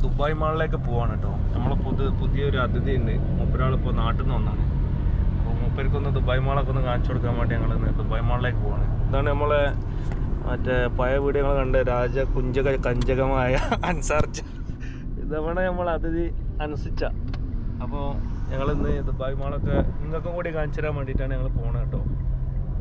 Dubai മാളിലേക്ക് പോവാണ് കേട്ടോ നമ്മളെ പുതു പുതിയൊരു അതിഥി ഉണ്ട് മൂപ്പരാളിപ്പോൾ നാട്ടിൽ നിന്ന് വന്നാണ്. അപ്പോൾ മൂപ്പർക്കൊന്ന് ദുബായ് മാളൊക്കെ ഒന്ന് കാണിച്ചു കൊടുക്കാൻ വേണ്ടി ഞങ്ങൾ ദുബായ് മാളിലേക്ക് പോവാണ്. ഇതാണ് നമ്മളെ മറ്റേ പഴയ വീടുകൾ കണ്ട രാജ കുഞ്ചക കഞ്ചകമായ അൻസാർച്ച ഇതവണ നമ്മൾ അതിഥി അനുസരിച്ച അപ്പോൾ ഞങ്ങളിന്ന് ദുബായ് മാളൊക്കെ നിങ്ങൾക്കും കൂടി കാണിച്ചു തരാൻ വേണ്ടിയിട്ടാണ് ഞങ്ങൾ പോണത് കേട്ടോ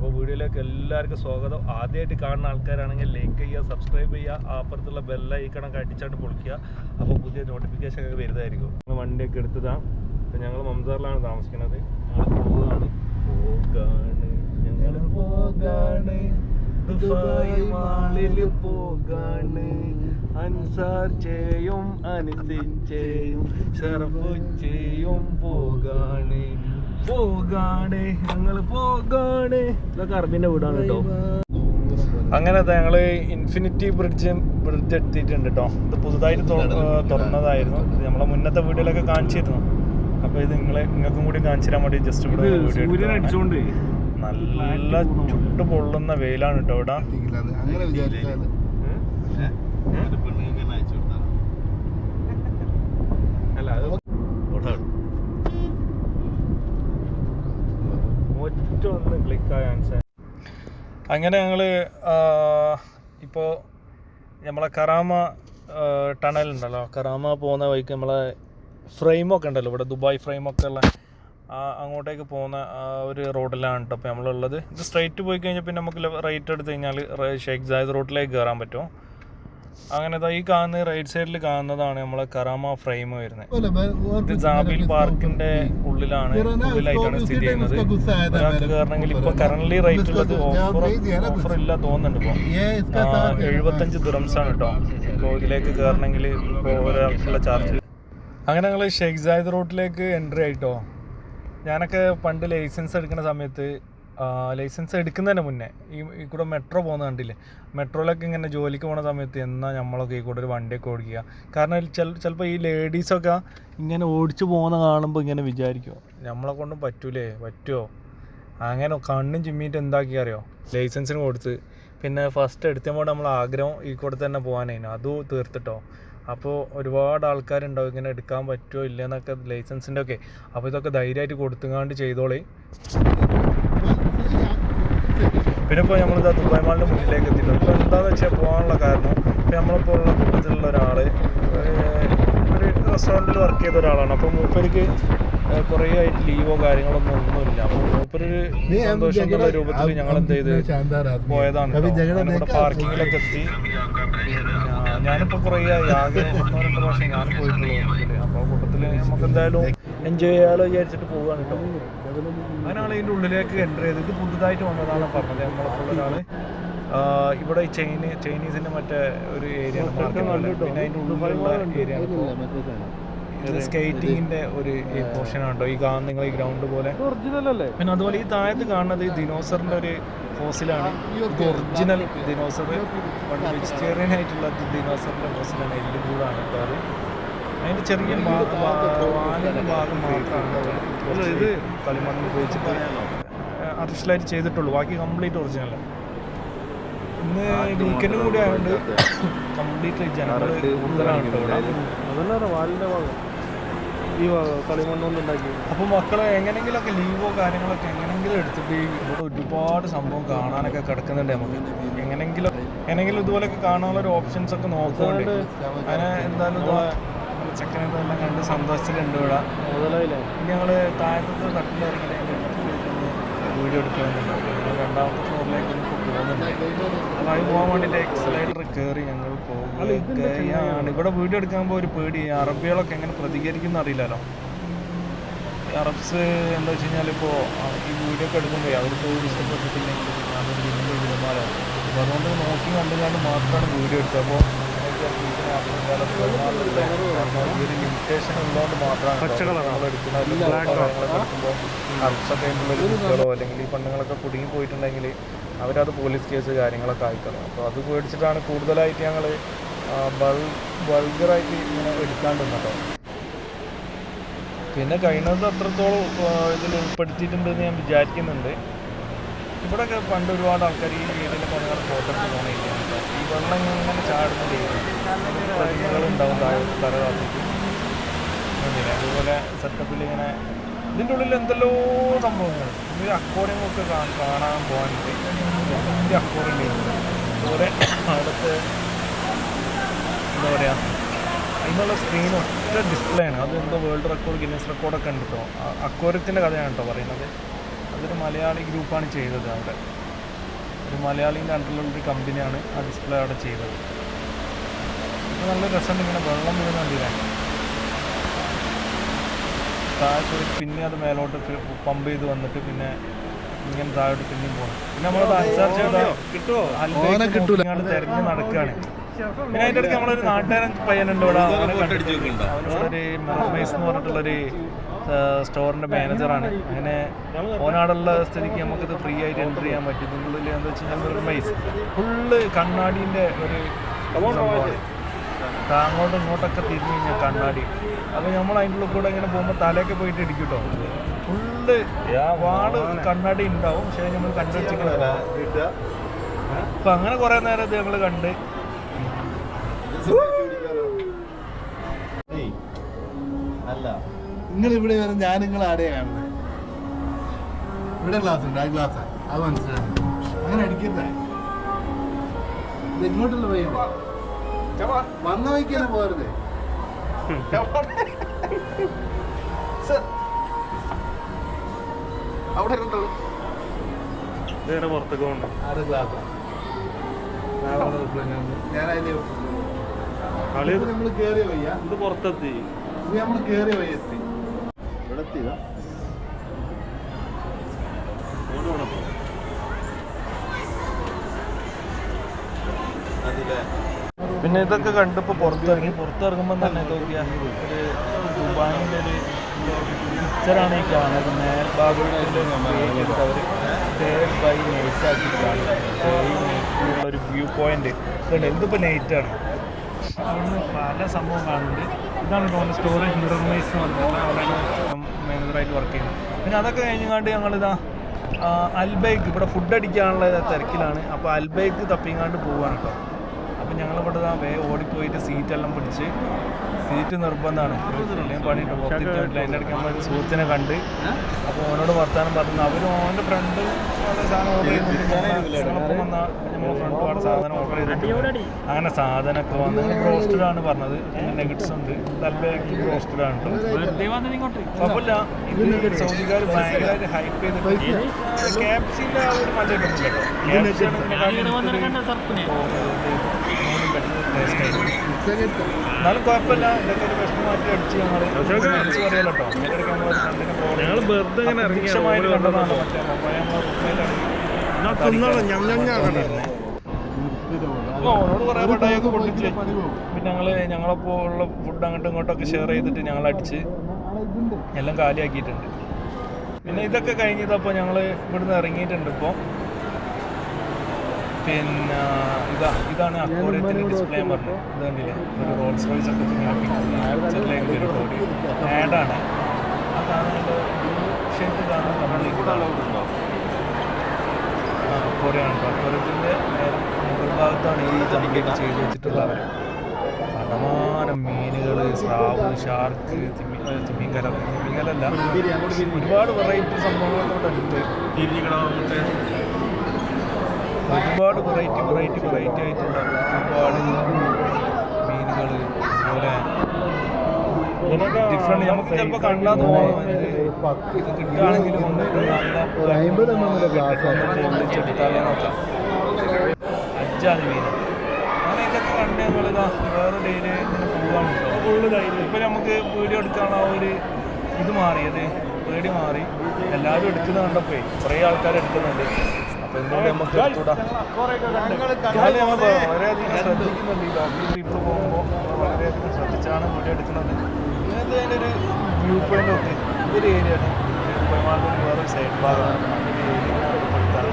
അപ്പോൾ വീഡിയോയിലേക്ക് എല്ലാവർക്കും സ്വാഗതം. ആദ്യമായിട്ട് കാണുന്ന ആൾക്കാരാണെങ്കിൽ ലൈക്ക് ചെയ്യുക സബ്സ്ക്രൈബ് ചെയ്യുക അപ്പുറത്തുള്ള ബെല്ലൈക്കണൊക്കെ അടിച്ചാണ്ട് പൊളിക്കുക. അപ്പോൾ പുതിയ നോട്ടിഫിക്കേഷൻ ഒക്കെ വരുന്നതായിരിക്കും. ഞങ്ങൾ വണ്ടിയൊക്കെ എടുത്തതാണ് അപ്പോൾ ഞങ്ങൾ മംസാറിലാണ് താമസിക്കുന്നത് ഞങ്ങൾ പോകാണ്. ഞങ്ങൾ പോകാണ്. അൻസാർ ചെയ്യും അനുസരിച്ചേയും പോകാണ്. പോകാണ് ഞങ്ങൾ പോകാണ്. ഇതൊക്കെ അറബിന്റെ വീടാണ് കേട്ടോ. അങ്ങനെ ഞങ്ങൾ ഇൻഫിനിറ്റി ബ്രിഡ്ജ് ബ്രിഡ്ജ് എത്തിയിട്ടുണ്ട് കേട്ടോ. ഇത് പുതുതായിട്ട് തുറന്നതായിരുന്നു. നമ്മളെ മുന്നത്തെ വീഡിയോയിലൊക്കെ കാണിച്ചിരുന്നു. അപ്പൊ ഇത് നിങ്ങളെ നിങ്ങൾക്കും കൂടി കാണിച്ചു തരാൻ വേണ്ടി ജസ്റ്റ് ഇവിടെ വീഡിയോ നല്ല ചുട്ടു പൊള്ളുന്ന വെയിലാണ് കേട്ടോ ഇവിടെ അങ്ങനെ വിചാരിച്ചാൽ അല്ല അത് ഒറ്റ ഒന്ന് ക്ലിക്കായ അങ്ങനെ ഞങ്ങൾ ഇപ്പോൾ നമ്മളെ കറാമ ടണൽ ഉണ്ടല്ലോ. കറാമ പോകുന്ന വഴിക്ക് നമ്മളെ ഫ്രെയിമൊക്കെ ഉണ്ടല്ലോ. ഇവിടെ ദുബായ് ഫ്രെയിമൊക്കെ ഉള്ള അങ്ങോട്ടേക്ക് പോകുന്ന ഒരു റോഡിലാണ് കേട്ടോ അപ്പോൾ നമ്മളുള്ളത്. ഇത് സ്ട്രൈറ്റ് പോയി കഴിഞ്ഞാൽ പിന്നെ നമുക്ക് റൈറ്റ് എടുത്ത് കഴിഞ്ഞാൽ ഷേഖ് സായദ് റോഡിലേക്ക് കയറാൻ പറ്റും. അങ്ങനെ ദാ ഈ കാണുന്ന റൈറ്റ് സൈഡിൽ കാണുന്നതാണ് നമ്മളെ കറാമ ഫ്രെയിം വരുന്നത് ജാബിൽ പാർക്കിന്റെ ഉള്ളിലാണ് ഉള്ളിലായിട്ടാണ് സ്ഥിതി ചെയ്യുന്നത്. ഒരാൾക്ക് കയറണമെങ്കിൽ ഇപ്പൊ കറന്റ് റേറ്റ് ഉള്ളത് ഓഫർ ഓഫർ ഇല്ല തോന്നുന്നുണ്ട് ഇപ്പൊ. എഴുപത്തഞ്ച് ദുരംസ് ആണ് കേട്ടോ ഇപ്പോൾ ഇതിലേക്ക് കയറണമെങ്കിൽ ഇപ്പോൾ ഒരാൾക്കുള്ള ചാർജ് അങ്ങനെ ഞങ്ങൾ ഷെയ്ഖ് സായിദ് റോഡിലേക്ക് എൻട്രി ആയിട്ടോ ഞാനൊക്കെ പണ്ട് ലൈസൻസ് എടുക്കുന്ന സമയത്ത് ലൈസൻസ് എടുക്കുന്നതിന് മുന്നേ. ഈ ഈ കൂടെ മെട്രോ പോകുന്ന കണ്ടില്ലേ? മെട്രോയിലൊക്കെ ഇങ്ങനെ ജോലിക്ക് പോകുന്ന സമയത്ത് എന്നാൽ നമ്മളൊക്കെ ഈ കൂടെ ഒരു വണ്ടിയൊക്കെ ഓടിക്കുക. കാരണം ചില ചിലപ്പോൾ ഈ ലേഡീസൊക്കെ ഇങ്ങനെ ഓടിച്ചു പോകുന്ന കാണുമ്പോൾ ഇങ്ങനെ വിചാരിക്കുമോ നമ്മളെ കൊണ്ടും പറ്റൂലേ പറ്റുമോ അങ്ങനെ കണ്ണും ചിമ്മിയിട്ട് എന്താക്കി അറിയോ? ലൈസൻസിന് കൊടുത്ത്. പിന്നെ ഫസ്റ്റ് എടുത്തപ്പോൾ നമ്മൾ ആഗ്രഹം ഈ കൂടെ തന്നെ പോകാനായിരുന്നു അതും തീർത്തിട്ടോ. അപ്പോൾ ഒരുപാട് ആൾക്കാരുണ്ടാവും ഇങ്ങനെ എടുക്കാൻ പറ്റുമോ ഇല്ലയെന്നൊക്കെ ലൈസൻസിന്റെ ഒക്കെ. അപ്പോൾ ഇതൊക്കെ ധൈര്യമായിട്ട് കൊടുത്തുങ്ങാണ്ട് ചെയ്തോളേ. പിന്നെ ഇപ്പോൾ നമ്മളിതാ ദുബായ് മാളിന്റെ മുന്നിലേക്ക് എത്തിയിട്ടുണ്ട് ഇപ്പോൾ എന്താണെന്ന് വെച്ചാൽ പോകാനുള്ള കാരണം ഇപ്പോൾ നമ്മളിപ്പോൾ ഉള്ള കൂട്ടത്തിലുള്ള ഒരാൾ ഒരു റെസ്റ്റോറന്റിൽ വർക്ക് ചെയ്ത ഒരാളാണ്. അപ്പോൾ മൂപ്പർക്ക് കുറേ ആയിട്ട് ലീവോ കാര്യങ്ങളൊന്നും ഒന്നുമില്ല. അപ്പോൾ മൂപ്പരൊരു സന്തോഷം എന്നുള്ള രൂപത്തിൽ ഞങ്ങൾ എന്ത് ചെയ്ത് പോയതാണ് ഇവിടെ പാർക്കിങ്ങിലൊക്കെ എത്തി. ഞാനിപ്പോൾ കുറേ ആയി. ആകെ ഒന്നോ രണ്ടോ പ്രാവശ്യം ഞാൻ പോയിട്ടുള്ളൂ. അപ്പോൾ കൂട്ടത്തിൽ നമുക്ക് എന്തായാലും എൻജോയ് ചെയ്യാലോ വിചാരിച്ചിട്ട് പോവുകയാണ് കേട്ടോ. അങ്ങനെയാണ് ഇതിന്റെ ഉള്ളിലേക്ക് എന്റർ ചെയ്ത് ഇത് പുതുതായിട്ട് വന്നതാണ് പറഞ്ഞത് നമ്മളപ്പോൾ ഒരാൾ ഇവിടെ ചൈന ചൈനീസിന്റെ മറ്റേ ഒരു ഏരിയ പിന്നെ അതിന്റെ ഉള്ളിലുള്ള ഏരിയ ഇത് സ്കേറ്റിങ്ങിന്റെ ഒരു പോർഷൻ ആണോ ഈ കാണുന്ന നിങ്ങൾ ഈ ഗ്രൗണ്ട് പോലെ. ഒറിജിനൽ അല്ലേ? പിന്നെ അതുപോലെ ഈ താഴത്ത് കാണുന്നത് ഈ ദിനോസറിന്റെ ഒരു ഫോസിലാണ് ഇത് ഒറിജിനൽ ദിനോസർ വെജിറ്റേറിയൻ ആയിട്ടുള്ള ദിനോസറിന്റെ ഫോസിലാണ് എല്ലാം കൂടാണ് കേട്ടോ അത്. അതിന്റെ ചെറിയ ഭാഗം മാത്രമാണ്. ഇത് കളിമണ്ണ് ഉപയോഗിച്ചിട്ട് ആർട്ടിഫിഷ്യലായിട്ട് ചെയ്തിട്ടുള്ളൂ. ബാക്കി കംപ്ലീറ്റ് ഒറിജിനൽ ഇന്ന് വീക്കെൻഡ് കൂടി ആയതുകൊണ്ട് കംപ്ലീറ്റ് ജനങ്ങൾ കൂടുതലാണ് ഈ കളിമണ്ണൊന്നും ഉണ്ടാക്കി അപ്പോൾ മക്കളെ എങ്ങനെങ്കിലുമൊക്കെ ലീവോ കാര്യങ്ങളൊക്കെ എങ്ങനെങ്കിലും എടുത്തിട്ട് ഇവിടെ ഒരുപാട് സംഭവം കാണാനൊക്കെ കിടക്കുന്നുണ്ട് നമുക്ക്. എങ്ങനെങ്കിലും എങ്ങനെങ്കിലും ഇതുപോലെയൊക്കെ കാണാനുള്ള ഒരു ഓപ്ഷൻസ് ഒക്കെ നോക്കുന്നുണ്ട്. അങ്ങനെ എന്തായാലും ചെക്കനെ ഇതെല്ലാം കണ്ട് സന്തോഷത്തിലുണ്ട് ഇവിടെ. മുതലായില്ലേ ഇനി ഞങ്ങൾ താഴത്തെ തട്ടിലിറങ്ങി വീഡിയോ എടുക്കുന്നുണ്ട് രണ്ടാമത്തെ ഫ്ലോറിലേക്ക് പോകുന്നുണ്ട്. അപ്പോൾ അതിന് പോകാൻ വേണ്ടിയിട്ട് എക്സലേറ്റർ കയറി ഞങ്ങൾ പോവുകയാണ്. ഇവിടെ വീഡിയോ എടുക്കുമ്പോൾ ഒരു പേടി. അറബികളൊക്കെ എങ്ങനെ പ്രതികരിക്കുന്ന അറിയില്ലല്ലോ. അറബ്സ് എന്താ വെച്ച് കഴിഞ്ഞാൽ ഇപ്പോൾ ഈ വീഡിയോ ഒക്കെ എടുക്കുമ്പോൾ അവർക്ക് ഇഷ്ടപ്പെട്ടിട്ടില്ലെങ്കിൽ അപ്പോൾ അതുകൊണ്ട് നോക്കി കണ്ടുകൊണ്ട് മാത്രമാണ് വീഡിയോ എടുത്തത്. അപ്പോൾ അല്ലെങ്കിൽ ഈ പെണ്ണുങ്ങളൊക്കെ കുടുങ്ങി പോയിട്ടുണ്ടെങ്കിൽ അവരത് പോലീസ് കേസ് കാര്യങ്ങളൊക്കെ ആയിക്കണം അപ്പോൾ അത് പേടിച്ചിട്ടാണ് കൂടുതലായിട്ട് ഞങ്ങൾ ബൾ ബൾഗറായിട്ട് ഇങ്ങനെ എടുക്കാണ്ടിരുന്നോ പിന്നെ കഴിയുന്നത് അത്രത്തോളം ഇതിൽ ഉൾപ്പെടുത്തിയിട്ടുണ്ടെന്ന് ഞാൻ വിചാരിക്കുന്നുണ്ട്. ഇവിടെയൊക്കെ പണ്ട് ഒരുപാട് ആൾക്കാർ ഈ വീടിന്റെ നാൾ ഫോട്ടോ എടുത്ത് പോകുന്നില്ല ഈ വെള്ളം ഇങ്ങനെ ചാടുന്നത് പ്രതിമകളുണ്ടാവും തറ കാത്തിട്ട്? അതുപോലെ സെറ്റപ്പിൽ ഇങ്ങനെ ഇതിന്റെ ഉള്ളിൽ എന്തെല്ലോ സംഭവങ്ങൾ. ഈ അക്കോറിയങ്ങളൊക്കെ ഒക്കെ കാണാൻ പോകാനുണ്ട്. വലിയ ഉണ്ട് അതുപോലെ അവിടുത്തെ എന്താ പറയുക അതിനുള്ള സ്ക്രീൻ ഒറ്റ ഡിസ്പ്ലേ ആണ്. അത് എന്തോ വേൾഡ് റെക്കോർഡ് ഗിന്നസ് റെക്കോർഡൊക്കെ ഉണ്ട് കേട്ടോ അക്കോരത്തിന്റെ കഥയാണ് കേട്ടോ പറയുന്നത്. അതൊരു മലയാളി ഗ്രൂപ്പാണ് ചെയ്തത് അവിടെ. ഒരു മലയാളീന്റെ അണ്ടറിലുള്ളൊരു കമ്പനിയാണ് ആ ഡിസ്പ്ലേ അവിടെ ചെയ്തത്. ഇപ്പോൾ നല്ല രസമുണ്ട് ഇങ്ങനെ വെള്ളം വീഴുന്ന കണ്ടില്ലേ? താഴെ പിന്നെ അത് മേലോട്ട് പമ്പ് ചെയ്ത് വന്നിട്ട് പിന്നെ ഇങ്ങനെ താഴോട്ട് പിന്നെയും പോകണം പിന്നെ നമ്മളത് അനുസരിച്ച് അൽബേക്ക് തെരഞ്ഞ് നടക്കുകയാണ് പിന്നെ അതിന്റെ ഇടയ്ക്ക് നമ്മളൊരു നാട്ടുകാരൻ പയ്യനുണ്ട് ഇവിടെ. അവനെ കണ്ടിട്ടുണ്ട്. അവനിവിടെ ഒരു മെർമൈസ് എന്ന് പറഞ്ഞിട്ടുള്ളൊരു സ്റ്റോറിന്റെ മാനേജറാണ് അങ്ങനെ ഓനാടുള്ള സ്ഥിതിക്ക് നമുക്കിത് ഫ്രീ ആയിട്ട് എൻട്രി ചെയ്യാൻ പറ്റും. ഉള്ളിൽ എന്താ വെച്ച് കഴിഞ്ഞാൽ മെർമൈസ് ഫുള്ള് കണ്ണാടീന്റെ ഒരു സംഭവമാണ്. അങ്ങോട്ടും ഇങ്ങോട്ടൊക്കെ തിരിഞ്ഞു കഴിഞ്ഞാൽ കണ്ണാടി. അപ്പോൾ നമ്മൾ അതിന്റെ ഉള്ളിൽ കൂടെ ഇങ്ങനെ പോകുമ്പോൾ തലയൊക്കെ പോയിട്ട് ഇടിക്കും കേട്ടോ ഫുള്ള് വാൾ കണ്ണാടി ഉണ്ടാവും. പക്ഷേ നമ്മൾ കണ്ടുവച്ചിങ്ങനെ അപ്പം അങ്ങനെ കുറേ നേരം ഇത് ഞങ്ങൾ കണ്ട്. അല്ല. നിങ്ങൾ ഇവിടെ വരും ഞാൻ നിങ്ങൾ ആടെയാണ് കാണുന്നത്? ഇവിടെ ഗ്ലാസ് ഉണ്ട് ആ ഗ്ലാസ് അത് മനസ്സിലായി. അങ്ങനെ അടിക്കരുതേ ഇത് ഇങ്ങോട്ടുള്ള പയ്യല്ലേ വന്ന വഴിക്ക് തന്നെ പോരുതേ അവിടെ കണ്ടോ പുറത്തേക്ക് ഉണ്ട് ആറ് ഗ്ലാസ് ഞാൻ നമ്മൾ കേറിയ വയ്യ ഇത് പുറത്തെത്തി. നമ്മൾ കേറിയ എത്തിയതാ പിന്നെ ഇതൊക്കെ കണ്ടിപ്പോൾ പുറത്തിറങ്ങി. പുറത്തിറങ്ങുമ്പോൾ തന്നെ നോക്കിയാൽ ഒരു ഒരു പിക്ചറാണ് ഈ കാണുന്നത്. മേൽഭാഗത്തിൽ അവർ ഡേ ബൈ നൈറ്റ് കാണുന്നത്. ഒരു വ്യൂ പോയിന്റ് ഇതുണ്ട് എന്തിപ്പോൾ നൈറ്റാണ് അവിടുന്ന് പല സംഭവം കാണുന്നുണ്ട്. ഇതാണ് തോന്നുന്നത് സ്റ്റോറേജ് മിറർമൈസ് എന്ന് പറഞ്ഞാൽ മാനേജറായിട്ട് വർക്ക് ചെയ്യുന്നു. പിന്നെ അതൊക്കെ കഴിഞ്ഞാണ്ട് ഞങ്ങളിതാ അൽബൈക്ക് ഇവിടെ ഫുഡ് അടിക്കാനുള്ള തിരക്കിലാണ്. അപ്പോൾ അൽബൈക്ക് തപ്പിങ്ങാണ്ട് പോവാണ് കേട്ടോ അപ്പം ഞങ്ങളിവിടെ വേ ഓടിപ്പോയിട്ട് സീറ്റെല്ലാം പിടിച്ച് സീറ്റ് നിർബന്ധമാണ്. ഞാൻ പണിയിട്ട് പറ്റില്ല അതിന്റെ ഇടയ്ക്ക് സുഹൃത്തിനെ കണ്ട് അപ്പോൾ ഓനോട് വർത്താനം പറഞ്ഞു അവരും ഓന്റെ ഫ്രണ്ട് സാധനം ഓർഡർ ചെയ്തിട്ടുണ്ട്. ഞങ്ങളൊപ്പം വന്ന ഫ്രണ്ട് സാധനം ഓർഡർ ചെയ്തിട്ടുണ്ട്. അങ്ങനെ സാധനമൊക്കെ വന്ന് ആണ് പറഞ്ഞത്. പിന്നെ നെഗറ്റ്സ് ഉണ്ട്. തൽബേക്ക് ബ്രോസ്റ്റഡ് ആണ് കേട്ടോ. കുഴപ്പമില്ല. ഇത് സൗദിക്കാർ ഭയങ്കരമായിട്ട് ഹൈപ്പ് ചെയ്തിട്ട് ക്യാപ്സിന്റെ ആ ഒരു ഇതൊന്നും കേട്ടോ. എന്നാലും കുഴപ്പമില്ല. ഇതൊക്കെ ഒരു വിഷമം മാറ്റി അടിച്ച് ഞങ്ങൾ മനസ്സ് പറയാലോ കേട്ടോ ഇടയ്ക്ക് നമ്മൾ ഫ്രണ്ടിനെ ഞങ്ങൾ വെറുതെ ഇങ്ങനെ ഇറങ്ങിയ പ്രത്യക്ഷമായിട്ട് കണ്ടതാണ് മറ്റേ മൊബൈൽ നമ്മളെ തിന്നോളാം ഞം ഞം ഞാകട്ടെ അപ്പോൾ അവനോട് കുറേ പട്ടായൊക്കെ പൊട്ടിച്ച് പിന്നെ ഞങ്ങൾ ഞങ്ങളപ്പോൾ ഉള്ള ഫുഡ് അങ്ങോട്ടും ഇങ്ങോട്ടൊക്കെ ഷെയർ ചെയ്തിട്ട് ഞങ്ങൾ അടിച്ച് എല്ലാം കാലിയാക്കിയിട്ടുണ്ട്. പിന്നെ ഇതൊക്കെ കഴിഞ്ഞതപ്പോൾ ഞങ്ങൾ ഇവിടുന്ന് ഇറങ്ങിയിട്ടുണ്ട് ഇപ്പോൾ പിന്നെ ഇതാ ഇതാണ് അക്വോറിയത്തിന്റെ ഡിസ്പ്ലേ പറഞ്ഞത്. ഇത് കണ്ടില്ലേ? ഒരു റോഡ്സ് റോയ്സ് ഒക്കെ ഇങ്ങനെ പിക്ചറിലേക്ക് വരും ഒരു ആഡാണ് അതാണ് ഷേപ്പ് അക്വോറിയാണ് അക്വോറിയത്തിന്റെ മുകൾ ഭാഗത്താണ് ഈ കംപ്ലീറ്റ് ചെയ്ത് വെച്ചിട്ടുള്ളത് കടമാനം മീനുകൾ സ്രാവ് ഷാർക്ക് തിമ്മി തിമ്മിങ്കല തിമ്മിങ്കലല്ല ഒരുപാട് വെറൈറ്റി സംഭവങ്ങളൊക്കെ ഉണ്ട്. ഒരുപാട് വെറൈറ്റി വെറൈറ്റി വെറൈറ്റി ആയിട്ടുള്ള ഒരുപാട് മീനുകൾ അതുപോലെ ഡിഫറെന്റ് നമുക്ക് ചിലപ്പോൾ കണ്ടാൽ തോന്നും ഇത് കിട്ടുകയാണെങ്കിലും ഒന്ന് നല്ല പൊള്ളിച്ചെടുത്താലോ നോക്കാം. അജ്ജാതി മീൻ. അങ്ങനെ ഇതൊക്കെ കണ്ട് ഞങ്ങളിതാ വേറെ ഡേയിൽ ഇങ്ങനെ പോവാണ് കേട്ടോ. ഇപ്പം നമുക്ക് വീഡിയോ എടുക്കാനുള്ള ആ ഒരു ഇത് മാറിയത്. പേടി മാറി. എല്ലാവരും എടുക്കുന്നത് കണ്ടപ്പോൾ കുറേ ആൾക്കാർ എടുക്കുന്നുണ്ട്. അപ്പൊ എന്തായാലും നമുക്ക് എടുത്തൂടാ എന്നാലും ഞങ്ങൾ വളരെയധികം ശ്രദ്ധിക്കുന്നുണ്ട് ഈ ലോക്കൽ ട്രിപ്പ് പോകുമ്പോൾ വളരെയധികം ശ്രദ്ധിച്ചാണ് വീഡിയോ എടുക്കുന്നത്. ഇതിനകത്ത് അതിന്റെ ഒരു വ്യൂ പോയിന്റ് ഒക്കെ? ഇതൊരു ഏരിയ ആണ്. ദുബായ്മാരുടെ വേറെ സൈഡ് ഭാഗമാണ്. നല്ലൊരു ഏരിയ കൊടുത്താണ്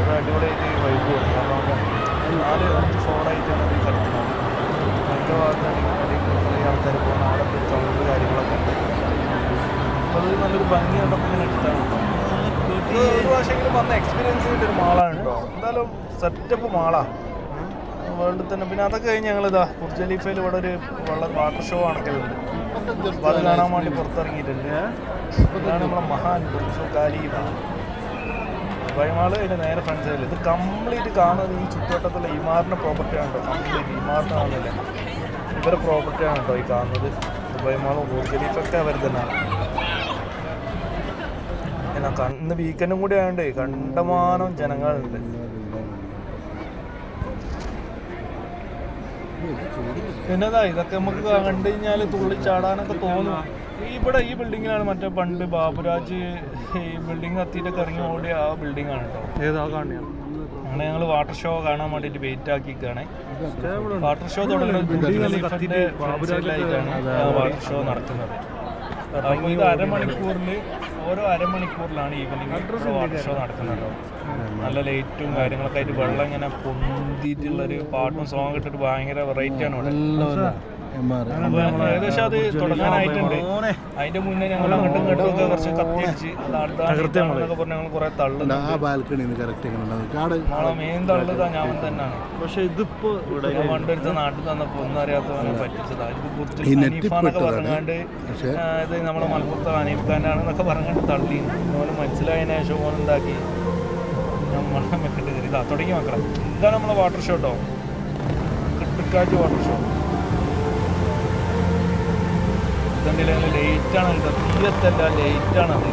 ഒരു അടിപൊളിയായിട്ട് വൈബ് കൊടുക്കും കാരണം നാല് അഞ്ച് ഭാഗത്താണെങ്കിൽ കുറേ ആൾക്കാർ പോകുന്ന അവിടെ സൗണ്ട് കാര്യങ്ങളൊക്കെ ഉണ്ട്. അപ്പോൾ അത് നല്ലൊരു ഭംഗി കണ്ടപ്പോൾ ഇങ്ങനെ എടുത്താണ് ഇത് ഒരു പ്രാവശ്യമെങ്കിലും വന്ന എക്സ്പീരിയൻസ് ചെയ്തിട്ട് മാളാണ് കേട്ടോ. എന്തായാലും സെറ്റപ്പ് മാളാണ് വേൾഡിൽ തന്നെ പിന്നെ അതൊക്കെ കഴിഞ്ഞ് ഞങ്ങളിതാ ബുർജ് ഖലീഫയിൽ ഇവിടെ ഒരു വെള്ളം വാട്ടർ ഷോ നടക്കലുണ്ട് അപ്പോൾ അത് കാണാൻ വേണ്ടി പുറത്തിറങ്ങിയിട്ടുണ്ട്. ഇതാണ് നമ്മളെ മഹാൻ ബുർജു ഖലീഫ അതിന്റെ നേരെ ഫ്രണ്ട് സൈഡിൽ ഇത് കംപ്ലീറ്റ് കാണുന്നത് ഈ ചുറ്റുവട്ടത്തുള്ള ഇമാറിന്റെ പ്രോപ്പർട്ടിയാണ് കേട്ടോ. കംപ്ലീറ്റ് കാണുന്നില്ല ഇവരുടെ പ്രോപ്പർട്ടിയാണ് കേട്ടോ ഈ കാണുന്നത്. ദുബായ് മാളും ബുർജ് ഖലീഫൊക്കെ അവർ തന്നെയാണ്. ഇന്ന് വീക്കെൻഡും കൂടി ആയതുകൊണ്ട് കണ്ടമാനം ജനങ്ങളുണ്ട്. പിന്നെതാ ഇതൊക്കെ നമുക്ക് കണ്ടു കഴിഞ്ഞാൽ തുള്ളി ചാടാനൊക്കെ തോന്നും. ഇവിടെ ഈ ബിൽഡിങ്ങിലാണ് മറ്റേ പണ്ട് ബാബുരാജ് ഈ ബിൽഡിംഗ് എത്തിയിട്ടൊക്കെ ഇറങ്ങി ഓടിയ ആ ബിൽഡിംഗ് ആണ് കേട്ടോ ഏതാ കാണിയാണ് അങ്ങനെ ഞങ്ങൾ വാട്ടർ ഷോ കാണാൻ വേണ്ടിയിട്ട് വെയിറ്റ് ആക്കിക്കാണ്. വാട്ടർ ഷോ തുടങ്ങുന്നത് വാട്ടർ ഷോ അപ്പോൾ ഇത് അരമണിക്കൂറിൽ ഓരോ അരമണിക്കൂറിലാണ് ഈവനിങ് വാട്ടർ ഷോ നടക്കുന്നത് നല്ല ലൈറ്റും കാര്യങ്ങളൊക്കെ ആയിട്ട് വെള്ളം ഇങ്ങനെ പൊന്തിയിട്ടുള്ളൊരു പാട്ടും സോങ് ഇട്ടിട്ട് ഭയങ്കര വെറൈറ്റി ആണ് ഇവിടെ. ഏകദേശം അത് തുടങ്ങാനായിട്ടുണ്ട്. അതിന്റെ മുന്നേ ഞങ്ങൾ അങ്ങോട്ടും ഇങ്ങോട്ടും ഒക്കെ കുറച്ച് കത്തിയടിച്ച് അത് അടുത്താണെന്നൊക്കെ പറഞ്ഞ് ഞങ്ങൾ കുറെ തള്ളുന്നു ആ കറക്റ്റ് നമ്മളെ മെയിൻ ഞാൻ തന്നെയാണ്. പക്ഷെ ഇതിപ്പോ ഇവിടെ ഞാൻ പണ്ടെടുത്ത നാട്ടിൽ തന്നപ്പോ ഒന്നും അറിയാത്തവനെ പറ്റിച്ചതാ. ഇത്. പറഞ്ഞാണ്ട് നമ്മളെ മലപ്പുറത്തെ ഹനീഫ് ഖാനാണെന്നൊക്കെ പറഞ്ഞാണ്ട് തള്ളി. ഓന് മനസ്സിലായതിനു ശേഷം ഓൻ എന്താക്കി? ഞാൻ മണം വെക്കിട്ട് കയറി ഇതാ തുടങ്ങി മക്കളെ. ഇതാണ് നമ്മളെ വാട്ടർ ഷോട്ടോ കിട്ടിക്കാറ്റ് വാട്ടർ ഷോ ഇതുണ്ടല്ലേ ലേറ്റാണ് കേട്ടോ തീയത്തല്ല ലേറ്റാണത്.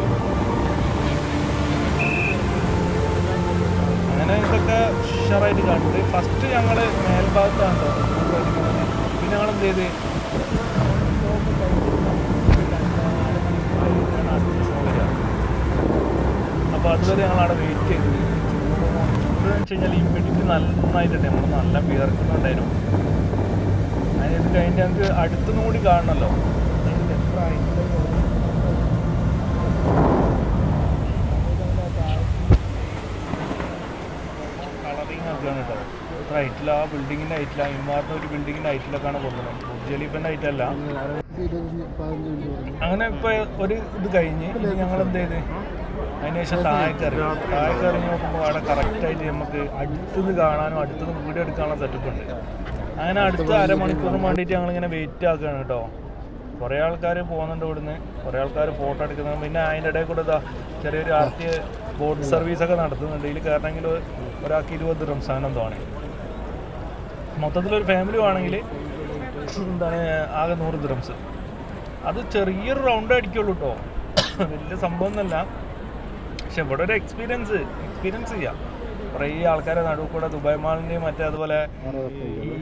അങ്ങനെ ഇതൊക്കെ ഉഷാറായിട്ട് കണ്ട് ഫസ്റ്റ് ഞങ്ങൾ മേൽഭാഗത്താണ് കേട്ടോ. പിന്നെ ഞങ്ങൾ എന്ത് ചെയ്ത്? അപ്പോൾ അതുവരെ ഞങ്ങൾ അവിടെ വെയിറ്റ് ചെയ്തു. എന്താണെന്ന് വെച്ച് കഴിഞ്ഞാൽ ഈ നന്നായിട്ടുണ്ട്. നമ്മൾ നല്ല വിയർക്കുന്നുണ്ടായിരുന്നു. അതിന് കഴിഞ്ഞ് ഞങ്ങൾക്ക് അടുത്തുനിന്ന് കൂടി കാണണമല്ലോ അതിന് എത്ര ആയിട്ടുള്ള ഒക്കെയാണ് കേട്ടോ. ഇത്ര ഹൈറ്റിൽ ആ ബിൽഡിങ്ങിന്റെ ഹൈറ്റിൽ ഇമാറിന്റെ ഒരു ബിൽഡിങ്ങിന്റെ ഹൈറ്റിലൊക്കെയാണ് കൊണ്ടുവന്നത്. ബുർജ് ഖലീഫിന്റെ ഹൈറ്റല്ല അങ്ങനെ ഇപ്പോൾ ഒരു ഇത് കഴിഞ്ഞ് ഞങ്ങൾ എന്ത് ചെയ്ത്? അതിനുശേഷം താഴേക്കറി താഴേക്കറി നോക്കുമ്പോൾ അവിടെ കറക്റ്റായിട്ട് നമുക്ക് അടുത്തുനിന്ന് കാണാനും അടുത്തുനിന്ന് വീഡിയോ എടുക്കാനുള്ള സെറ്റപ്പ് ഉണ്ട്. അങ്ങനെ അടുത്ത അരമണിക്കൂറിന് വേണ്ടിയിട്ട് ഞങ്ങളിങ്ങനെ വെയിറ്റ് ആക്കുകയാണ് കേട്ടോ. കുറേ ആൾക്കാർ പോകുന്നുണ്ട് ഇവിടുന്ന്. കുറേ ആൾക്കാർ ഫോട്ടോ എടുക്കുന്നത് പിന്നെ അതിന്റെ ഇടയിൽ കൂടെ ഇതാ ചെറിയൊരു ആർട്ടിയ ബോട്ട് സർവീസൊക്കെ നടത്തുന്നുണ്ട്. ഇതിൽ കയറണമെങ്കിൽ ഒരാൾക്ക് ഇരുപത് എന്തോ ആണ്. മൊത്തത്തിലൊരു ഫാമിലി ആണെങ്കിൽ എന്താണ് ആകെ നൂറ് ദിറംസ് അത് ചെറിയൊരു റൗണ്ട് അടിക്കുള്ളൂ കേട്ടോ വലിയ സംഭവം ഒന്നല്ല പക്ഷെ ഇവിടെ ഒരു എക്സ്പീരിയൻസ് എക്സ്പീരിയൻസ് ചെയ്യാം. കുറേ ആൾക്കാരെ നടുവ് കൂടെ ദുബായ് മാളിന്റെയും മറ്റേ അതുപോലെ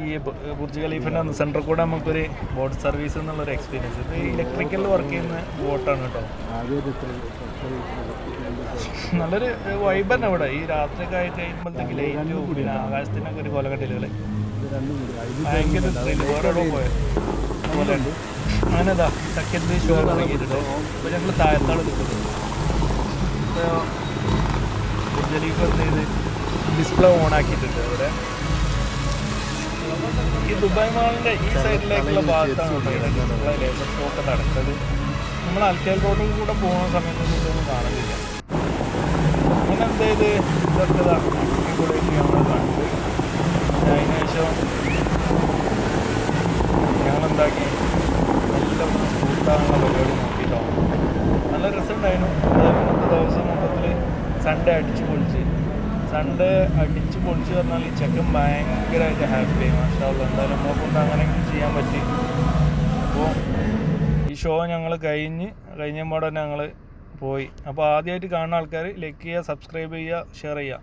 ഈ ബുർജ് ഖലീഫിന്റെ സെന്ററിൽ കൂടെ നമുക്കൊരു ബോട്ട് സർവീസ് എന്നുള്ളൊരു എക്സ്പീരിയൻസ് ഇത് ഇലക്ട്രിക്കലിൽ വർക്ക് ചെയ്യുന്ന ബോട്ടാണ് കേട്ടോ നല്ലൊരു വൈബ് തന്നെ ഇവിടെ. ഈ രാത്രിയൊക്കെ ആയി കഴിയുമ്പോഴത്തേക്ക് ലൈറ്റും പിന്നെ ആകാശത്തിനൊക്കെ ഒരു കൊലകട്ടിലുകൾ ഭയങ്കര എവിടെ പോയത് അതുപോലെ. അങ്ങനെതാ സെക്കൻഡ് ഷോ തുടങ്ങിയിട്ടുണ്ട് അപ്പോൾ ഞങ്ങൾ താഴത്താണ് നിൽക്കുന്നത് ജലീഫ് എന്ത് ചെയ്ത്? ഡിസ്പ്ലേ ഓൺ ആക്കിയിട്ടുണ്ട് അവിടെ. ഈ ദുബായ് മാളിന്റെ ഈ സൈഡിലേക്കുള്ള ഭാഗത്താണ് ഡിസ്പ്ലേ ലേസർ ഷോ ഒക്കെ നടക്കുന്നത്. നമ്മൾ അൽക്കാൽ റോഡിൽ കൂടെ പോകുന്ന സമയത്തൊന്നും ഇതൊന്നും കാണുന്നില്ല അങ്ങനെ എന്ത് ചെയ്ത് ഇതൊക്കെ കൂടെ ഞങ്ങൾ കണ്ട്. അതിന് ശേഷം ഞങ്ങൾ എന്താക്കി കൂട്ടാനുള്ള പരിപാടി നോക്കിയിട്ടോ. നല്ല രസമുണ്ടായിരുന്നു. അതായത് ഇന്നത്തെ ദിവസം മൊത്തത്തിൽ സൺഡേ അടിച്ച് പൊളിച്ച്. സൺഡേ അടിച്ച് പൊളിച്ച് പറഞ്ഞാൽ ഈ ചെക്കൻ ഭയങ്കരമായിട്ട് ഹാപ്പി മാഷാവുള്ള എന്തായാലും നമ്മളെ കൊണ്ട് അങ്ങനെയെങ്കിലും ചെയ്യാൻ പറ്റി. അപ്പോൾ ഈ ഷോ ഞങ്ങൾ കഴിഞ്ഞ് കഴിഞ്ഞ പാടെ ഞങ്ങൾ പോയി. അപ്പോൾ ആദ്യമായിട്ട് കാണുന്ന ആൾക്കാർ ലൈക്ക് ചെയ്യുക സബ്സ്ക്രൈബ് ചെയ്യുക ഷെയർ ചെയ്യുക.